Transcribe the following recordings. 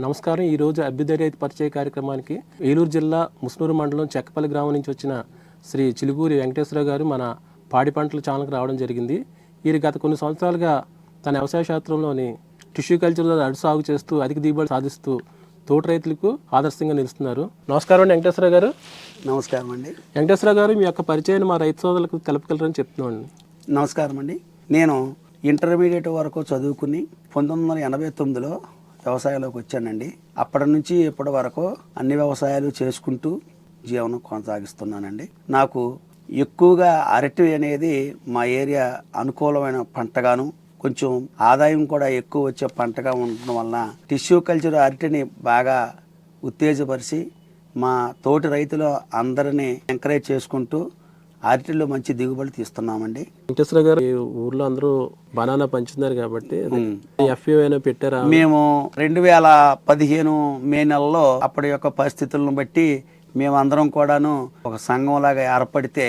నమస్కారం. ఈరోజు అభ్యుదయ రైతు పరిచయ కార్యక్రమానికి ఏలూరు జిల్లా ముస్నూరు మండలం చెక్కపల్లి గ్రామం నుంచి వచ్చిన శ్రీ చిలుకూరి వెంకటేశ్వరరావు గారు మన పాడి పంటల ఛానల్కి రావడం జరిగింది. వీరు గత కొన్ని సంవత్సరాలుగా తన వ్యవసాయ శాస్త్రంలోని టిష్యూ కల్చర్ అడు సాగు చేస్తూ అధిక దిగుబడి సాధిస్తూ తోటి రైతులకు ఆదర్శంగా నిలుస్తున్నారు. నమస్కారం అండి వెంకటేశ్వర గారు. నమస్కారం అండి. వెంకటేశ్వర గారు మీ యొక్క పరిచయాన్ని మా రైతు సోదరులకు తెలపగలరని చెప్తున్నామండి నమస్కారం అండి. నేను ఇంటర్మీడియట్ వరకు చదువుకుని పంతొమ్మిది వందల ఎనభై తొమ్మిదిలో వ్యవసాయంలోకి వచ్చానండి. అప్పటి నుంచి ఇప్పటి వరకు అన్ని వ్యవసాయాలు చేసుకుంటూ జీవనం కొనసాగిస్తున్నానండి. నాకు ఎక్కువగా అరటి అనేది మా ఏరియా అనుకూలమైన పంటగాను కొంచెం ఆదాయం కూడా ఎక్కువ వచ్చే పంటగా ఉండడం వలన టిష్యూ కల్చర్ అరటిని బాగా ఉత్తేజపరిచి మా తోటి రైతులు అందరినీ ఎంకరేజ్ చేసుకుంటూ అరటిలో మంచి దిగుబడి తీస్తున్నామండి. వెంకటేశ్వర గారు ఈ ఊర్లో అందరూ బనానా పంచుతున్నారు కాబట్టి ఎఫ్ఏ పెట్టారా? మేము రెండు వేల పదిహేను మే నెలలో అప్పటి యొక్క పరిస్థితులను బట్టి మేమందరం కూడాను ఒక సంఘంలాగా ఏర్పడితే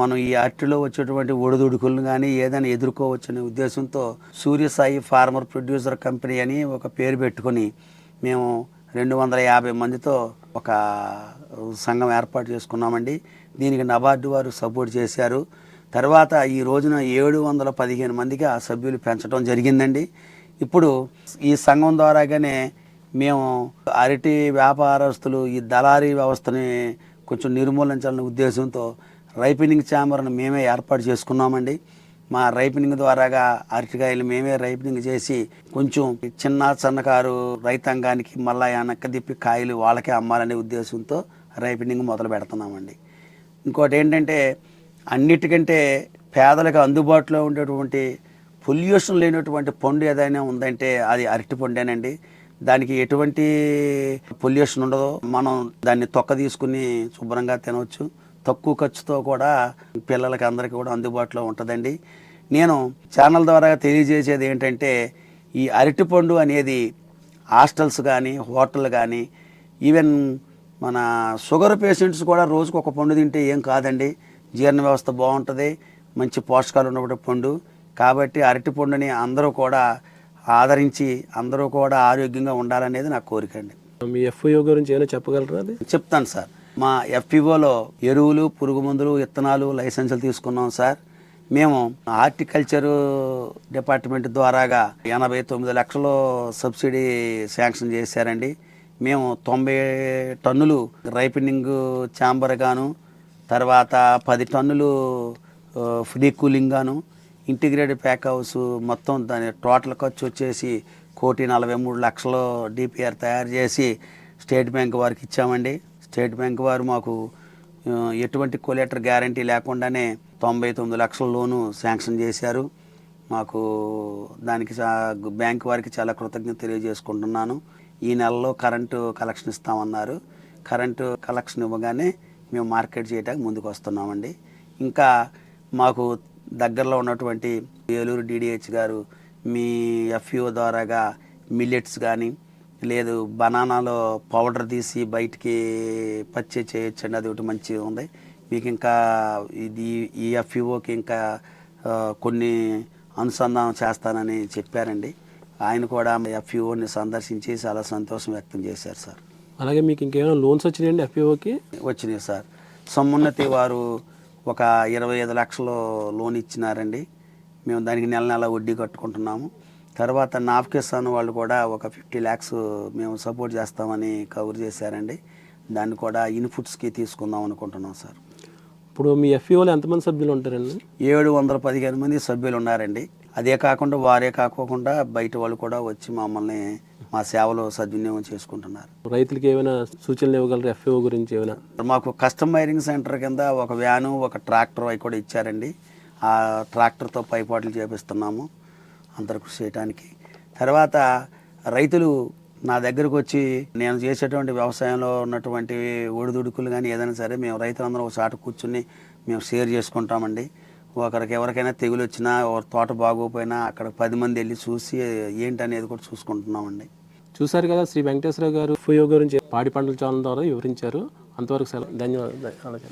మనం ఈ అరటిలో వచ్చేటువంటి ఒడిదుడుకులను కానీ ఏదైనా ఎదుర్కోవచ్చనే ఉద్దేశంతో సూర్యసాయి ఫార్మర్ ప్రొడ్యూసర్ కంపెనీ అని ఒక పేరు పెట్టుకొని మేము రెండు వందల యాభై మందితో ఒక సంఘం ఏర్పాటు చేసుకున్నామండి. దీనికి నబార్డు వారు సపోర్ట్ చేశారు. తర్వాత ఈ రోజున ఏడు వందల పదిహేను మందికి ఆ సభ్యులు పెంచడం జరిగిందండి. ఇప్పుడు ఈ సంఘం ద్వారాగానే మేము అరటి వ్యాపారస్తులు ఈ దళారీ వ్యవస్థని కొంచెం నిర్మూలించాలనే ఉద్దేశంతో రైపినింగ్ ఛాంబర్ను మేమే ఏర్పాటు చేసుకున్నామండి. మా రైపినింగ్ ద్వారాగా అరటికాయలు మేమే రైపినింగ్ చేసి కొంచెం చిన్న సన్నకారు రైతాంగానికి మళ్ళా వెనక్కి తిప్పి కాయలు వాళ్ళకే అమ్మాలనే ఉద్దేశంతో రైపినింగ్ మొదలు పెడుతున్నామండి. ఇంకోటి ఏంటంటే అన్నిటికంటే పేదలకు అందుబాటులో ఉండేటువంటి పొల్యూషన్ లేనటువంటి పండు ఏదైనా ఉందంటే అది అరటి పండేనండి. దానికి ఎటువంటి పొల్యూషన్ ఉండదు మనం దాన్ని తొక్క తీసుకుని శుభ్రంగా తినవచ్చు. తక్కువ ఖర్చుతో కూడా పిల్లలకి అందరికీ కూడా అందుబాటులో ఉంటుందండి. నేను ఛానల్ ద్వారా తెలియజేసేది ఏంటంటే ఈ అరటిపండు అనేది హాస్టల్స్ కానీ హోటల్ కానీ ఈవెన్ మన షుగర్ పేషెంట్స్ కూడా రోజుకు ఒక పండు తింటే ఏం కాదండి. జీర్ణ వ్యవస్థ బాగుంటుంది మంచి పోషకాలు ఉన్నటువంటి పండు. కాబట్టి అరటి పండుని అందరూ కూడా ఆదరించి అందరూ కూడా ఆరోగ్యంగా ఉండాలనేది నా కోరిక అండి. మీ ఎఫ్ఓ గురించి ఏమైనా చెప్పగలరా అది? చెప్తాను సార్. మా ఎఫ్పిఓలో ఎరువులు పురుగు మందులు విత్తనాలు లైసెన్సులు తీసుకున్నాం సార్. మేము హార్టికల్చర్ డిపార్ట్మెంట్ ద్వారాగా ఎనభై తొమ్మిది లక్షలు సబ్సిడీ శాంక్షన్ చేశారండి. మేము తొంభై టన్నులు రైపెనింగ్ ఛాంబర్ గాను తర్వాత పది టన్నులు ఫ్రీ కూలింగ్ గాను ఇంటిగ్రేటెడ్ ప్యాక్ హౌస్ మొత్తం దాని టోటల్ ఖర్చు వచ్చేసి కోటి నలభై మూడు లక్షలు డిపిఆర్ తయారు చేసి స్టేట్ బ్యాంక్ వారికి ఇచ్చామండి. స్టేట్ బ్యాంక్ వారు మాకు ఎటువంటి కొలెటర్ గ్యారంటీ లేకుండానే తొంభై తొమ్మిది లక్షల లోను శాంక్షన్ చేశారు. మాకు దానికి బ్యాంక్ వారికి చాలా కృతజ్ఞత తెలియజేసుకుంటున్నాను. ఈ నెలలో కరెంటు కలెక్షన్ ఇస్తామన్నారు. కరెంటు కలెక్షన్ ఇవ్వగానే మేము మార్కెట్ చేయడానికి ముందుకు వస్తున్నామండి. ఇంకా మాకు దగ్గరలో ఉన్నటువంటి ఏలూరు డిడిహెచ్ గారు మీ ఎఫ్ఈఓ ద్వారాగా మిల్లెట్స్ కానీ లేదు బనానాలో పౌడర్ తీసి బయటికి పర్చేజ్ చేయొచ్చండి. అది ఒకటి మంచిగా ఉంది. మీకు ఇంకా ఇది ఈ ఎఫ్ఈఓకి ఇంకా కొన్ని అనుసంధానం చేస్తానని చెప్పారండి. ఆయన కూడా ఎఫ్ఈఓని సందర్శించి చాలా సంతోషం వ్యక్తం చేశారు సార్. అలాగే మీకు ఇంకేమైనా లోన్స్ వచ్చినాయండి ఎఫ్ఓకి వచ్చినాయి సార్. సమున్నతి వారు ఒక ఇరవై ఐదు లక్షలు లోన్ ఇచ్చినారండి. మేము దానికి నెల నెల వడ్డీ కట్టుకుంటున్నాము. తర్వాత నాఫ్ కిసాన్ వాళ్ళు కూడా ఒక ఫిఫ్టీ ల్యాక్స్ మేము సపోర్ట్ చేస్తామని కవర్ చేశారండి. దాన్ని కూడా ఇన్పుట్స్కి తీసుకుందాం అనుకుంటున్నాం సార్. ఇప్పుడు మీ ఎఫ్ఈఓలో ఎంతమంది సభ్యులు ఉంటారండి? ఏడు వందల పదిహేను మంది సభ్యులు ఉన్నారండి. అదే కాకుండా వారే కాకోకుండా బయట వాళ్ళు కూడా వచ్చి మమ్మల్ని మా సేవలు సద్వినియోగం చేసుకుంటున్నారు. రైతులకి ఏమైనా సూచనలు ఇవ్వగలరు? ఎఫ్ఓ గురించి ఏమైనా? మాకు కస్టమైరింగ్ సెంటర్ కింద ఒక వ్యాను ఒక ట్రాక్టర్ అవి కూడా ఇచ్చారండి. ఆ ట్రాక్టర్తో పైపాట్లు చేపిస్తున్నాము అందరు కృషి చేయడానికి తర్వాత రైతులు నా దగ్గరకు వచ్చి నేను చేసేటువంటి వ్యవసాయంలో ఉన్నటువంటి ఒడిదుడుకులు కానీ ఏదైనా సరే మేము రైతులందరం ఒక చాట కూర్చుని మేము షేర్ చేసుకుంటామండి. ఒకరికి ఎవరికైనా తెగులు వచ్చినా ఒక తోట బాగోపోయినా అక్కడ పది మంది వెళ్ళి చూసి ఏంటి అనేది కూడా చూసుకుంటున్నామండి. చూశారు కదా శ్రీ వెంకటేశ్వర గారు ఫుయో గురించి పాడి పంటల ఛానల్ ద్వారా వివరించారు. అంతవరకు సెలవు. ధన్యవాదాలు.